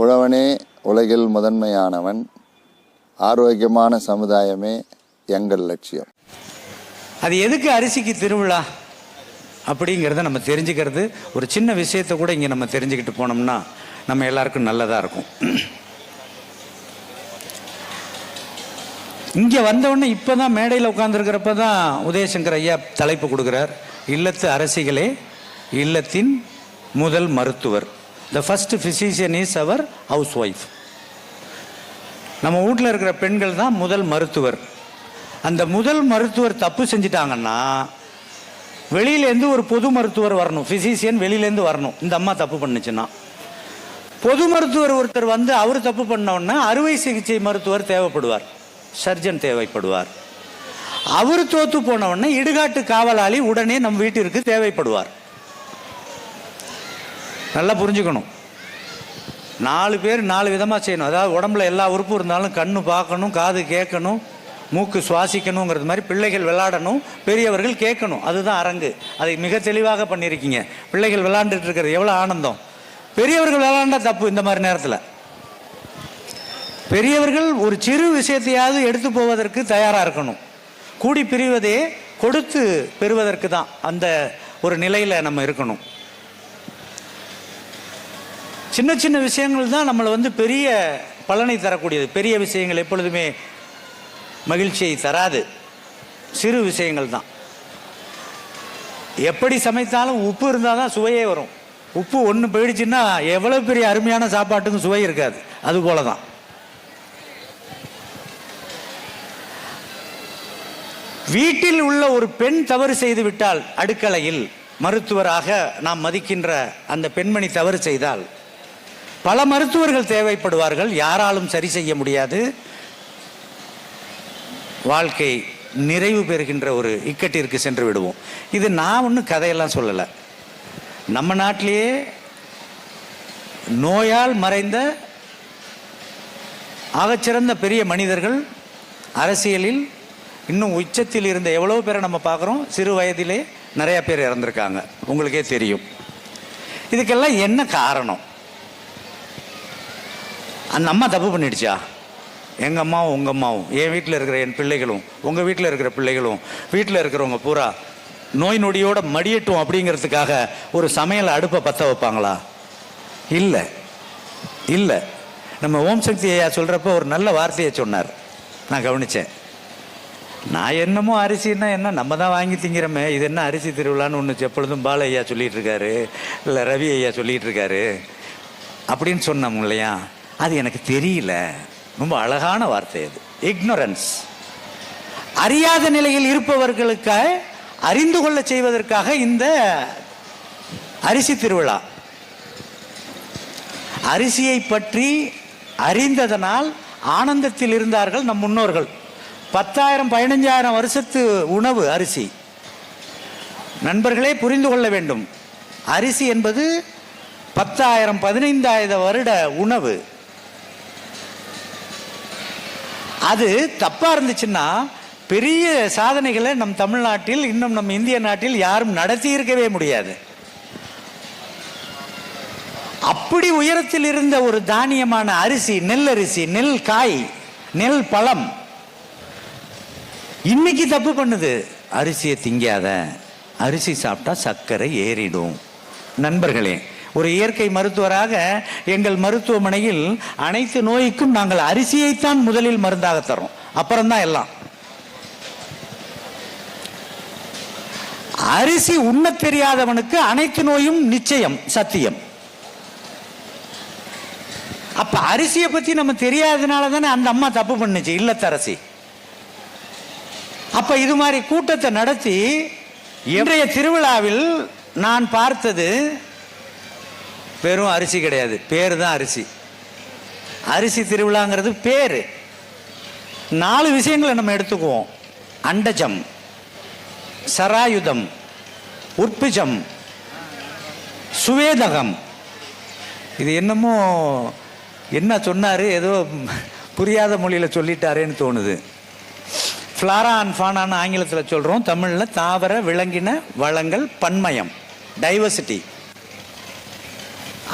உழவனே உலகில் முதன்மையானவன் ஆரோக்கியமான சமுதாயமே எங்கள் லட்சியம். அது எதுக்கு அரிசிக்கு திருவிழா அப்படிங்கிறத நம்ம தெரிஞ்சுக்கிறது? ஒரு சின்ன விஷயத்தை கூட இங்கே நம்ம தெரிஞ்சுக்கிட்டு போனோம்னா நம்ம எல்லாருக்கும் நல்லதாக இருக்கும். இங்கே வந்தவுடனே இப்போ தான் மேடையில் உட்காந்துருக்கிறப்ப தான் உதயசங்கர் ஐயா தலைப்பு கொடுக்குறார். இல்லத்து அரசிகளே இல்லத்தின் முதல் மருத்துவர். The first physician is our house wife நம்ம வீட்டில் இருக்கிற பெண்கள் தான் முதல் மருத்துவர். அந்த முதல் மருத்துவர் தப்பு செஞ்சிட்டாங்கன்னா வெளியிலேருந்து ஒரு பொது மருத்துவர் வரணும். ஃபிசிஷியன் வெளியிலேருந்து வரணும். இந்த அம்மா தப்பு பண்ணுச்சுன்னா. பொது மருத்துவர் ஒருத்தர் வந்து அவர் தப்பு பண்ண அறுவை சிகிச்சை மருத்துவர் தேவைப்படுவார். சர்ஜன் தேவைப்படுவார். அவர் தோத்து போனவுடனே இடுகாட்டு காவலாளி உடனே நம் வீட்டிற்கு தேவைப்படுவார். நல்லா புரிஞ்சுக்கணும். நாலு பேர் நாலு விதமாக செய்யணும். அதாவது உடம்புல எல்லா உறுப்பும் இருந்தாலும் கண்ணு பார்க்கணும் காது கேட்கணும் மூக்கு சுவாசிக்கணுங்கிறது மாதிரி பிள்ளைகள் விளாடணும் பெரியவர்கள் கேட்கணும். அதுதான் அரங்கு. அதை மிக தெளிவாக பண்ணியிருக்கீங்க. பிள்ளைகள் விளாண்டுட்டு இருக்கிறது எவ்வளோ ஆனந்தம். பெரியவர்கள் விளாண்டா தப்பு இந்த மாதிரி நேரத்தில். பெரியவர்கள் ஒரு சிறு விஷயத்தையாவது எடுத்து போவதற்கு தயாராக இருக்கணும். கூடி பிரிவதே கொடுத்து பெறுவதற்கு தான் அந்த ஒரு நிலையில் நம்ம இருக்கணும். சின்ன சின்ன விஷயங்கள் தான் நம்மளை வந்து பெரிய பலனை தரக்கூடியது. பெரிய விஷயங்கள் எப்பொழுதுமே மகிழ்ச்சியை தராது. சிறு விஷயங்கள் தான். எப்படி சமைத்தாலும் உப்பு இருந்தால் தான் சுவையே வரும். உப்பு ஒன்று போயிடுச்சுன்னா எவ்வளோ பெரிய அருமையான சாப்பாட்டுக்கும் சுவை இருக்காது. அது போல தான். வீட்டில் உள்ள ஒரு பெண் தவறு செய்து விட்டால் அடுக்கலையில் மருத்துவராக நாம் மதிக்கின்ற அந்த பெண்மணி தவறு செய்தால் பல மருத்துவர்கள் தேவைப்படுவார்கள் யாராலும் சரி செய்ய முடியாது. வாழ்க்கை நிறைவு பெறுகின்ற ஒரு இக்கட்டிற்கு சென்று விடுவோம். இது நான் ஒன்றும் கதையெல்லாம் சொல்லலை. நம்ம நாட்டிலேயே நோயால் மறைந்த ஆகச்சிறந்த பெரிய மனிதர்கள் அரசியலில் இன்னும் உச்சத்தில் இருந்த எவ்வளோ பேரை நம்ம பார்க்குறோம்? சிறு வயதிலே நிறையா பேர் இறந்துருக்காங்க. உங்களுக்கே தெரியும். இதுக்கெல்லாம் என்ன காரணம்? அந்த அம்மா தப்பு பண்ணிடுச்சா? எங்கள் அம்மாவும் உங்கள் அம்மாவும். என் வீட்டில் இருக்கிற என் பிள்ளைகளும் உங்கள் வீட்டில் இருக்கிற பிள்ளைகளும் வீட்டில் இருக்கிறவங்க பூரா நோய் நொடியோட மடியட்டும் அப்படிங்கிறதுக்காக ஒரு சமையல் அடுப்பை பற்ற வைப்பாங்களா? இல்லை. இல்லை. நம்ம ஓம் சக்தி ஐயா சொல்கிறப்ப ஒரு நல்ல வார்த்தையை சொன்னார். நான் கவனித்தேன் நான் என்னமோ அரிசின்னா என்ன? நம்ம தான் வாங்கி திங்கிறோமே. இது என்ன அரிசி திருவிழான்னு ஒன்று எப்பொழுதும் பால ஐயா சொல்லிகிட்டு இருக்காரு. இல்லை ரவி ஐயா சொல்லிகிட்டு இருக்காரு. அப்படின்னு சொன்னோம் இல்லையா? அது எனக்கு தெரியல. ரொம்ப அழகான வார்த்தை அது. இக்னோரன்ஸ் அறியாத நிலையில் இருப்பவர்களுக்கு அறிந்து கொள்ள செய்வதற்காக இந்த அரிசி திருவிழா. அரிசியை பற்றி அறிந்ததனால் ஆனந்தத்தில் இருந்தார்கள் நம் முன்னோர்கள். பத்தாயிரம் பதினஞ்சாயிரம் வருஷத்து உணவு அரிசி. நண்பர்களே புரிந்து கொள்ள வேண்டும். அரிசி என்பது பத்தாயிரம் பதினைந்தாயிரம் வருட உணவு. அது தப்பா இருந்துச்சுன்னா பெரிய சாதனைகளை நம் தமிழ்நாட்டில் இன்னும் நம் இந்திய நாட்டில் யாரும் நடத்தி இருக்கவே முடியாது. அப்படி உயரத்தில் இருந்த ஒரு தானியமான அரிசி நெல் அரிசி நெல் காய் நெல் பழம் இன்னைக்கு தப்பு பண்ணுது. அரிசியை திங்காத அரிசி சாப்பிட்டா சர்க்கரை ஏறிடும். நண்பர்களே ஒரு இயற்கை மருத்துவராக எங்கள் மருத்துவமனையில் அனைத்து நோய்க்கும் நாங்கள் அரிசியைத்தான் முதலில் மருந்தாக தரோம் அப்புறம்தான் எல்லாம். அரிசி உண்ண தெரியாதவனுக்கு அனைத்து நோயும் நிச்சயம் சத்தியம். அப்ப அரிசியை பத்தி நம்ம தெரியாததுனால தானே அந்த அம்மா தப்பு பண்ணுச்சு இல்லத்தரசி அப்ப இது மாதிரி கூட்டத்தை நடத்தி இன்றைய திருவிழாவில் நான் பார்த்தது பெரும் அரிசி கிடையாது. பேர் தான் அரிசி. அரிசி திருவிழாங்கிறது பேர். நாலு விஷயங்களை நம்ம எடுத்துக்குவோம். அண்டஜம் சராயுதம் உற்பிஜம் சுவேதகம். இது என்னமோ என்ன சொன்னார்? ஏதோ புரியாத மொழியில் சொல்லிட்டாரேன்னு தோணுது. ஃப்ளாரா அண்ட் ஃபானான்னு ஆங்கிலத்தில் சொல்கிறோம் தமிழில் தாவர விலங்கின வளங்கள் பன்மயம். டைவர்சிட்டி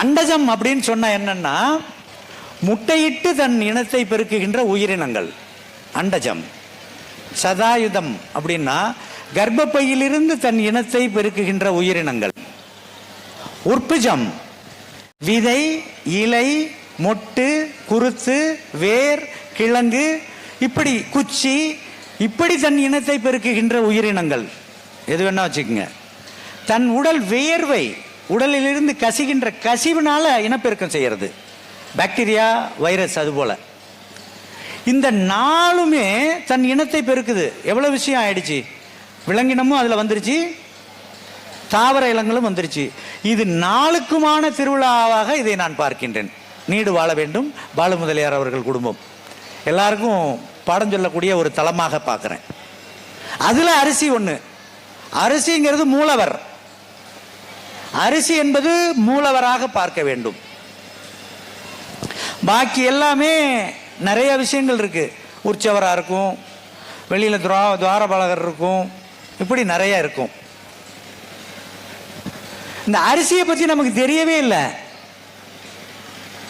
அண்டஜம் அப்படின்னு சொன்ன என்னன்னா முட்டையிட்டு தன் இனத்தை பெருக்குகின்ற உயிரினங்கள். அண்டஜம் சதாயுதம் அப்படின்னா கர்ப்பப்பையிலிருந்து தன் இனத்தை பெருக்குகின்ற உயிரினங்கள். உற்புஜம். விதை இலை மொட்டு குருத்து வேர் கிழங்கு இப்படி குச்சி இப்படி தன் இனத்தை பெருக்குகின்ற உயிரினங்கள். எது வேணா வச்சுக்கோங்க. தன் உடல் வேர்வை உடலிலிருந்து கசிகின்ற கசிவுனால இனப்பெருக்கம் செய்கிறது பாக்டீரியா வைரஸ் அது போல் இந்த நாளுமே தன் இனத்தை பெருக்குது. எவ்வளோ விஷயம் ஆயிடுச்சு? விலங்கினமும் அதில் வந்துருச்சு. தாவர இளங்களும் வந்துருச்சு. இது நாளுக்குமான திருவிழாவாக இதை நான் பார்க்கின்றேன். நீடு வாழ வேண்டும். பாலு முதலியார் அவர்கள் குடும்பம். எல்லாருக்கும் பாடம் சொல்லக்கூடிய ஒரு தளமாக பார்க்குறேன். அதில் அரிசி ஒன்று அரிசிங்கிறது மூலவர். அரிசி என்பது மூலவராக பார்க்க வேண்டும். பாக்கி எல்லாமே நிறைய விஷயங்கள் இருக்கு. உற்சவராக இருக்கும் வெளியில் துவா துவாரபாலகர் இருக்கும் இப்படி நிறைய இருக்கும். இந்த அரிசியை பற்றி நமக்கு தெரியவே இல்லை.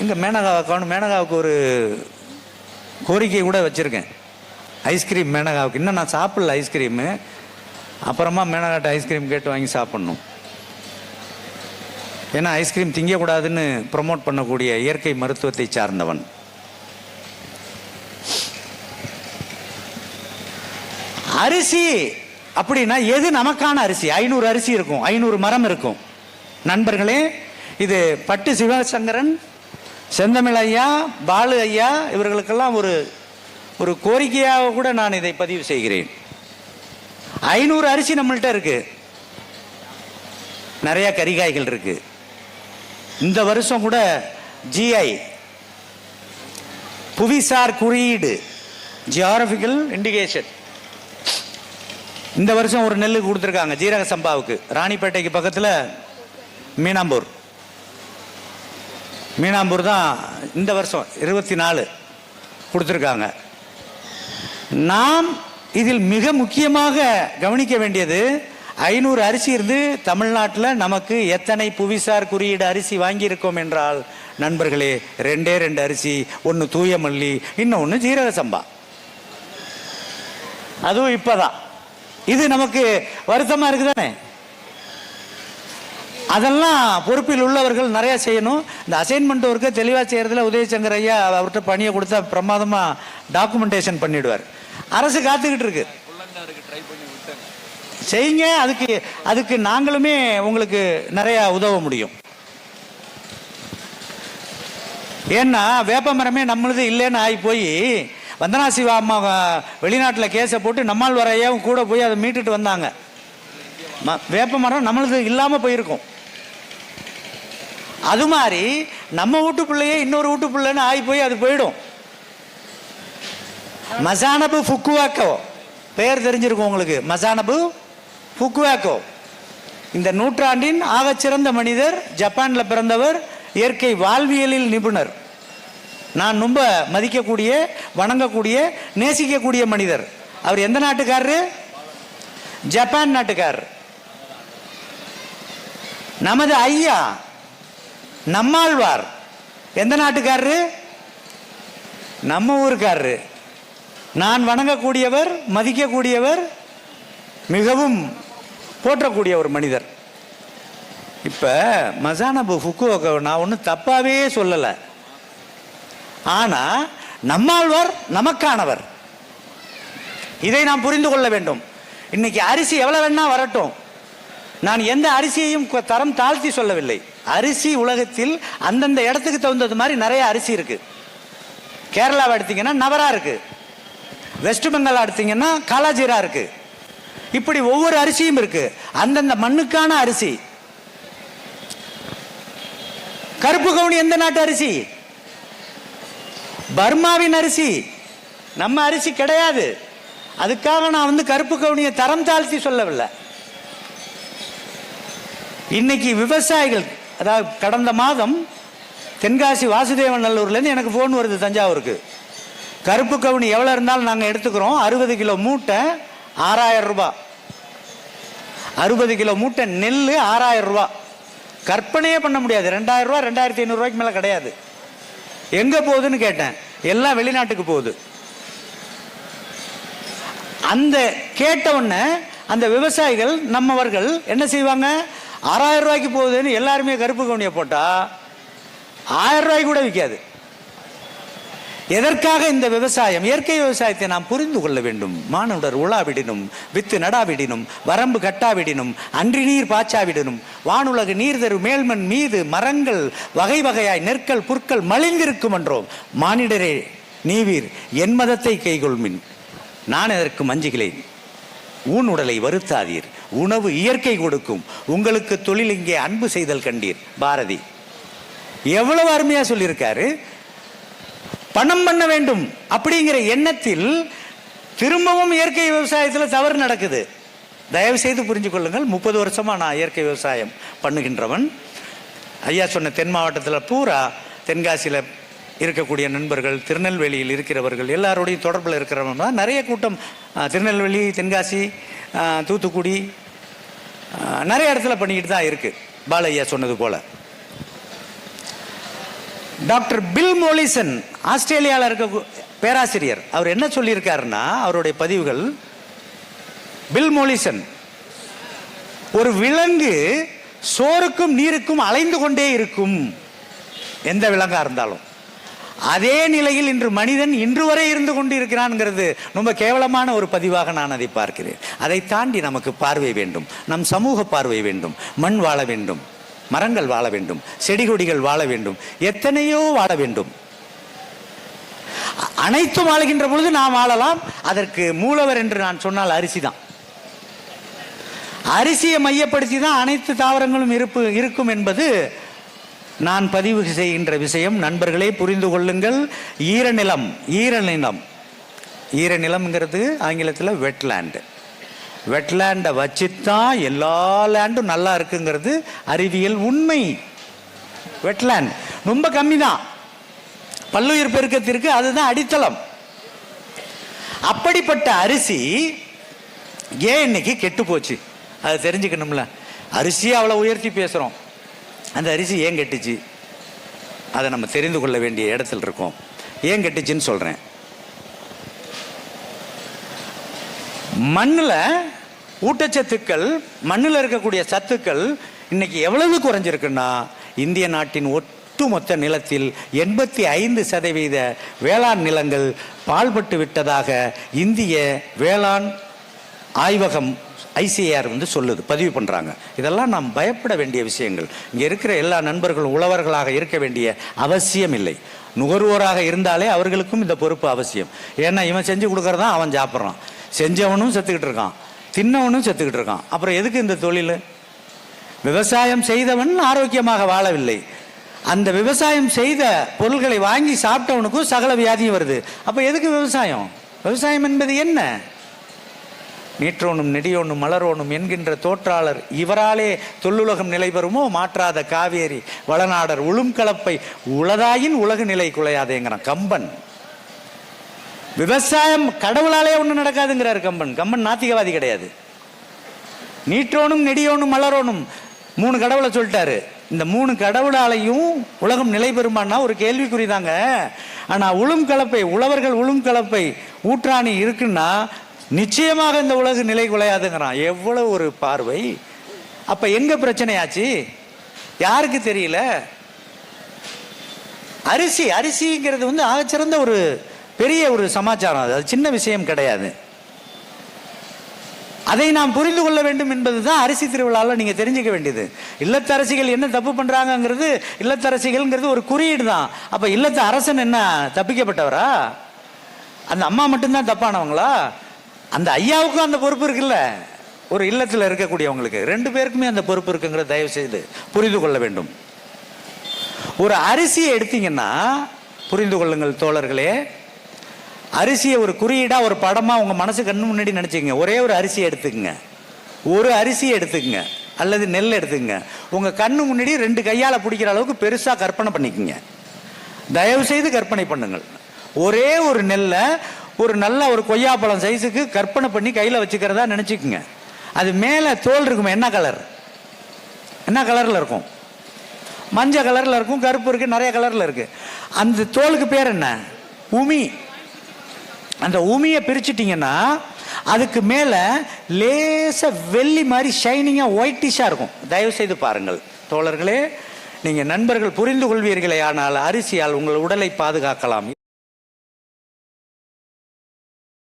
இங்கே மேனகாவை காணும் மேனகாவுக்கு ஒரு கோரிக்கை கூட வச்சுருக்கேன். ஐஸ்கிரீம் மேனகாவுக்கு. இன்னும் நான் சாப்பிடல ஐஸ்கிரீமு அப்புறமா மேனகாட்ட ஐஸ்கிரீம் கேட்டு வாங்கி சாப்பிட்ணும். ஏன்னா ஐஸ்கிரீம் திங்கக்கூடாதுன்னு ப்ரொமோட் பண்ணக்கூடிய இயற்கை மருத்துவத்தை சார்ந்தவன். அரிசி அப்படின்னா எது நமக்கான அரிசி? ஐநூறு அரிசி இருக்கும். ஐநூறு மரம் இருக்கும். நண்பர்களே இது பட்டு சிவசங்கரன் செந்தமிழ் ஐயா பாலு ஐயா இவர்களுக்கெல்லாம் ஒரு ஒரு கோரிக்கையாக கூட நான் இதை பதிவு செய்கிறேன். ஐநூறு அரிசி நம்மள்கிட்ட இருக்கு. நிறைய கறிகாய்கள் இருக்குது இந்த வருஷம் கூட ஜிஐ புவிசார் குறியீடு. ஜியாகிரபிக்கல் இண்டிகேஷன் இந்த வருஷம் ஒரு நெல்லு கொடுத்துருக்காங்க ஜீரக சம்பாவுக்கு. ராணிப்பேட்டைக்கு பக்கத்தில் மீனாம்பூர். மீனாம்பூர் தான் இந்த வருஷம் இருபத்தி நாலு கொடுத்துருக்காங்க. நாம் இதில் மிக முக்கியமாக கவனிக்க வேண்டியது ஐநூறு அரிசி இருந்து தமிழ்நாட்டில் நமக்கு எத்தனை புவிசார் குறியீடு அரிசி வாங்கியிருக்கோம் என்றால் நண்பர்களே ரெண்டே ரெண்டு அரிசி ஒன்று தூய மல்லி இன்னொன்று ஜீரக சம்பா. அதுவும் இப்போதான். இது நமக்கு வருத்தமாக இருக்குதானே? அதெல்லாம் பொறுப்பில் உள்ளவர்கள் நிறையா செய்யணும். இந்த அசைன்மெண்ட் ஒர்க்கை தெளிவாக செய்கிறதுல உதயசங்கர் ஐயா அவர்கிட்ட பணியை கொடுத்தா பிரமாதமாக டாக்குமெண்டேஷன் பண்ணிடுவார். அரசு காத்துக்கிட்டு இருக்குது செய்யுங்க. அதுக்கு அதுக்கு நாங்களுமே உங்களுக்கு நிறையா உதவ முடியும். ஏன்னா வேப்ப மரமே நம்மளது இல்லைன்னு ஆகி போய் வந்தனா சிவா அம்மா வெளிநாட்டில் கேஸை போட்டு நம்மால் வரையாவும் கூட போய் அதை மீட்டுட்டு வந்தாங்க. ம- வேப்ப மரம் நம்மளது இல்லாமல் போயிருக்கும். அது மாதிரி நம்ம வீட்டு பிள்ளையே இன்னொரு வீட்டு பிள்ளைன்னு ஆகி போய் அது போயிடும். மசானபு ஃபுக்குவாக்கோ. பெயர் தெரிஞ்சிருக்கும் உங்களுக்கு. மசானபு ஃபுக்வேக்கோ இந்த நூற்றாண்டின் ஆகச்சிறந்த மனிதர் ஜப்பானில் பிறந்தவர் இயற்கை வாழ்வியலில் நிபுணர். நான் ரொம்ப மதிக்கக்கூடிய வணங்கக்கூடிய நேசிக்கக்கூடிய மனிதர். அவர் எந்த நாட்டுக்காரரு? ஜப்பான் நாட்டுக்காரர். நமது ஐயா நம்மாழ்வார். எந்த நாட்டுக்காரரு? நம்ம ஊருக்காரரு. நான் வணங்கக்கூடியவர் மதிக்கக்கூடியவர் மிகவும் போற்றக்கூடிய ஒரு மனிதர். இப்போ மசானபு ஃபுக்குவோக்க நான் ஒன்றும் தப்பாகவே சொல்லலை. ஆனால் நம்மாழ்வார் நமக்கானவர். இதை நாம் புரிந்து கொள்ள வேண்டும். இன்னைக்கு அரிசி எவ்வளோ வேணா வரட்டும். நான் எந்த அரிசியையும் தரம் தாழ்த்தி சொல்லவில்லை. அரிசி உலகத்தில் அந்தந்த இடத்துக்கு தகுந்தது மாதிரி நிறைய அரிசி இருக்கு. கேரளாவை எடுத்தீங்கன்னா நவரா இருக்கு. வெஸ்ட் பெங்கால் எடுத்தீங்கன்னா காலாஜீரா இருக்குது இப்படி ஒவ்வொரு அரிசியும் இருக்கு. அந்தந்த மண்ணுக்கான அரிசி. கருப்பு கவுனி எந்த நாட்டு அரிசி? பர்மாவின் அரிசி. நம்ம அரிசி கிடையாது. அதுக்காக நான் வந்து கருப்பு கவுனியை தரம் தாழ்த்தி சொல்லவில்லை. இன்னைக்கு விவசாயிகள் அதாவது கடந்த மாதம் தென்காசி வாசுதேவன் நல்லூர்லேருந்து எனக்கு ஃபோன் வருது தஞ்சாவூருக்கு. கருப்பு கவுனி எவ்வளோ இருந்தாலும் நாங்கள் எடுத்துக்கிறோம். அறுபது கிலோ மூட்டை ஆறாயிரம் ரூபா. அறுபது கிலோ மூட்டை நெல் ஆறாயிரம் ரூபா. கற்பனையே பண்ண முடியாது. ரெண்டாயிரம் ரூபா ரெண்டாயிரத்தி ஐநூறுரூவாய்க்கு மேலே கிடையாது. எங்கே போகுதுன்னு கேட்டேன். எல்லாம் வெளிநாட்டுக்கு போகுது. அந்த கேட்டவுடனே அந்த விவசாயிகள் நம்மவர்கள் என்ன செய்வாங்க? ஆறாயிரம் ரூபாய்க்கு போகுதுன்னு எல்லாருமே கருப்பு கவுனியை போட்டால் ஆயிரம் ரூபாய்க்கு கூட விற்காது. எதற்காக இந்த விவசாயம்? இயற்கை விவசாயத்தை நாம் புரிந்து கொள்ள வேண்டும். மானுடர் உலாவிடினும் வித்து நடாவிடினும் வரம்பு கட்டாவிடினும் அன்றி நீர் பாய்ச்சாவிடினும் வானுலகு நீர் தரு மேல்மண் மீது மரங்கள் வகை வகையாய் நெற்கள் புற்கள் மலிந்திருக்கும் என்றோம். மானிடரே நீவீர் என் மதத்தை கைகொள்மின். நான் எதற்கு மஞ்சுகிறேன்? ஊன் உடலை வருத்தாதீர். உணவு இயற்கை கொடுக்கும். உங்களுக்கு தொழில் இங்கே அன்பு செய்தல் கண்டீர். பாரதி எவ்வளவு அருமையா சொல்லியிருக்காரு? பணம் பண்ண வேண்டும் அப்படிங்கிற எண்ணத்தில் திரும்பவும் இயற்கை விவசாயத்தில் தவறு நடக்குது. தயவு செய்து புரிஞ்சு கொள்ளுங்கள் முப்பது வருஷமாக நான் இயற்கை விவசாயம் பண்ணுகின்றவன். ஐயா சொன்ன தென் மாவட்டத்தில் பூரா தென்காசியில் இருக்கக்கூடிய நண்பர்கள் திருநெல்வேலியில் இருக்கிறவர்கள் எல்லாரோடையும் தொடர்பில் இருக்கிறவங்க தான். நிறைய கூட்டம் திருநெல்வேலி தென்காசி தூத்துக்குடி நிறைய இடத்துல பண்ணிக்கிட்டு தான் இருக்குது பாலையா சொன்னது போல். டாக்டர் பில் மோலிசன் ஆஸ்திரேலியாவில் இருக்க பேராசிரியர். அவர் என்ன சொல்லியிருக்காருன்னா அவருடைய பதிவுகள் பில் மோலிசன் ஒரு விலங்கு சோறுக்கும் நீருக்கும் அலைந்து கொண்டே இருக்கும். எந்த விலங்கா இருந்தாலும். அதே நிலையில் இன்று மனிதன் இன்று வரை இருந்து கொண்டு இருக்கிறான்ங்கிறது ரொம்ப கேவலமான ஒரு பதிவாக நான் அதை பார்க்கிறேன். அதை தாண்டி நமக்கு பார்வை வேண்டும். நம் சமூக பார்வை வேண்டும். மண் வாழ வேண்டும். மரங்கள் வாழ வேண்டும். செடி கொடிகள் வாழ வேண்டும். எத்தனையோ வாழ வேண்டும். அனைத்தும் ஆளுகின்ற பொழுது நாம் வாழலாம் அதற்கு மூலவர் என்று நான் சொன்னால் அரிசி தான். அரிசியை மையப்படுத்தி தான் அனைத்து தாவரங்களும் இருப்பு இருக்கும் என்பது நான் பதிவு செய்கின்ற விஷயம். நண்பர்களே புரிந்து கொள்ளுங்கள். ஈரநிலம் ஈரநிலம். ஈரநிலம்ங்கிறது ஆங்கிலத்தில் வெட்லேண்டு வெட்லேண்டை வச்சுத்தான் எல்லா லேண்டும் நல்லா இருக்குங்கிறது அறிவியல் உண்மை. வெட்லேண்ட் ரொம்ப கம்மி தான் பல்லுயிர் பெருக்கத்திற்கு அதுதான் அடித்தளம். அப்படிப்பட்ட அரிசி ஏன் இன்னைக்கு கெட்டு போச்சு? அதை தெரிஞ்சுக்கணும்ல. அரிசியை அவ்வளோ உயர்த்தி பேசுகிறோம் அந்த அரிசி ஏன் கெட்டுச்சு? அதை நம்ம தெரிந்து கொள்ள வேண்டிய இடத்துல இருக்கோம். ஏன் கெட்டுச்சுன்னு சொல்கிறேன் மண்ணில் ஊட்டச்சத்துக்கள் மண்ணில் இருக்கக்கூடிய சத்துக்கள் இன்னைக்கு எவ்வளவு குறைஞ்சிருக்குன்னா இந்திய நாட்டின் ஒட்டுமொத்த நிலத்தில் எண்பத்தி ஐந்து சதவீத வேளாண் நிலங்கள் பால்பட்டு விட்டதாக இந்திய வேளாண் ஆய்வகம் ஐசிஏஆர் வந்து சொல்லுது பதிவு பண்ணுறாங்க இதெல்லாம் நாம் பயப்பட வேண்டிய விஷயங்கள். இங்கே இருக்கிற எல்லா நண்பர்களும் உழவர்களாக இருக்க வேண்டிய அவசியம் இல்லை. நுகர்வோராக இருந்தாலே அவர்களுக்கும் இந்த பொறுப்பு அவசியம். ஏன்னா இவன் செஞ்சு கொடுக்குறதான் அவன் சாப்பிட்றான். செஞ்சவனும் செத்துக்கிட்டு இருக்கான். தின்னவனும் செத்துக்கிட்டு இருக்கான். அப்புறம் எதுக்கு இந்த தொழில்? விவசாயம் செய்தவன் ஆரோக்கியமாக வாழவில்லை. அந்த விவசாயம் செய்த பொருள்களை வாங்கி சாப்பிட்டவனுக்கும் சகல வியாதியும் வருது. அப்போ எதுக்கு விவசாயம்? விவசாயம் என்பது என்ன? நீற்றோனும் நெடியோனும் மலரோனும் என்கின்ற தோற்றாளர் இவராலே தொல்லுலகம் நிலை பெறுமோ? மாற்றாத காவேரி வளநாடர் உளும் கலப்பை உளதாயின் உலகு நிலை குலையாதேங்கிறான் கம்பன். விவசாயம் கடவுளாலே ஒன்றும் நடக்காதுங்கிறார் கம்பன். கம்பன் நாத்திகவாதி கிடையாது. நீற்றோனும் நெடியோனும் மலரோனும் மூணு கடவுளை சொல்லிட்டாரு. இந்த மூணு கடவுளாலையும் உலகம் நிலை பெறுமான்னா ஒரு கேள்விக்குறிதாங்க. ஆனால் உளும் கலப்பை உழவர்கள் உளும் கலப்பை ஊற்றாணி இருக்குன்னா நிச்சயமாக இந்த உலகு நிலை குலையாதுங்கிறான். எவ்வளவு ஒரு பார்வை. அப்போ எங்கே பிரச்சனையாச்சு? யாருக்கு தெரியல? அரிசி அரிசிங்கிறது வந்து ஆகச்சிறந்த ஒரு பெரிய ஒரு சமாச்சாரம். அது அது சின்ன விஷயம் கிடையாது. அதை நாம் புரிந்து கொள்ள வேண்டும் என்பது தான் அரிசி திருவிழாவில் நீங்கள் தெரிஞ்சுக்க வேண்டியது. இல்லத்தரசிகள் என்ன தப்பு பண்ணுறாங்கங்கிறது இல்லத்தரசிகள்ங்கிறது ஒரு குறியீடு தான் அப்போ இல்லத்து அரசன் என்ன தப்பிக்கப்பட்டவரா? அந்த அம்மா மட்டும்தான் தப்பானவங்களா? அந்த ஐயாவுக்கும் அந்த பொறுப்பு இருக்குல்ல. ஒரு இல்லத்தில் இருக்கக்கூடியவங்களுக்கு. ரெண்டு பேருக்குமே அந்த பொறுப்பு இருக்குங்கிறத தயவு செய்து புரிந்து கொள்ள வேண்டும். ஒரு அரிசியை எடுத்தீங்கன்னா புரிந்து கொள்ளுங்கள் தோழர்களே அரிசியை ஒரு குறியீடா ஒரு படமா உங்க மனசு கண்ணு முன்னாடி நினைச்சுக்கங்க. ஒரே ஒரு அரிசி எடுத்துக்கங்க. ஒரு அரிசியை எடுத்துக்கங்க. அல்லது நெல் எடுத்துக்கங்க. உங்க கண்ணு முன்னாடி ரெண்டு கையால பிடிக்கிற அளவுக்கு பெருசா கற்பனை பண்ணிக்கங்க. தயவு செய்து கற்பனை பண்ணுங்கள். ஒரே ஒரு நெல்லை ஒரு நல்ல ஒரு கொய்யாப்பழம் சைஸுக்கு கற்பனை பண்ணி கையில வச்சுக்கிறதா நினைச்சுக்குங்க. அது மேல தோல் இருக்குமே என்ன கலர் என்ன கலர்ல இருக்கும்? மஞ்சள் கலர்ல இருக்கும் கருப்பு இருக்கு நிறைய கலர்ல இருக்கு. அந்த தோலுக்கு பேர் என்ன? உமி. அந்த உமியை பிரிச்சிட்டிங்கன்னா அதுக்கு மேலே லேச வெள்ளி மாதிரி ஷைனிங்காக ஒயிட்டிஷாக இருக்கும். தயவு செய்து பாருங்கள். தோழர்களே நீங்கள் நண்பர்கள் புரிந்து கொள்வீர்களே ஆனால் அரிசியால் உங்கள் உடலை பாதுகாக்கலாம்.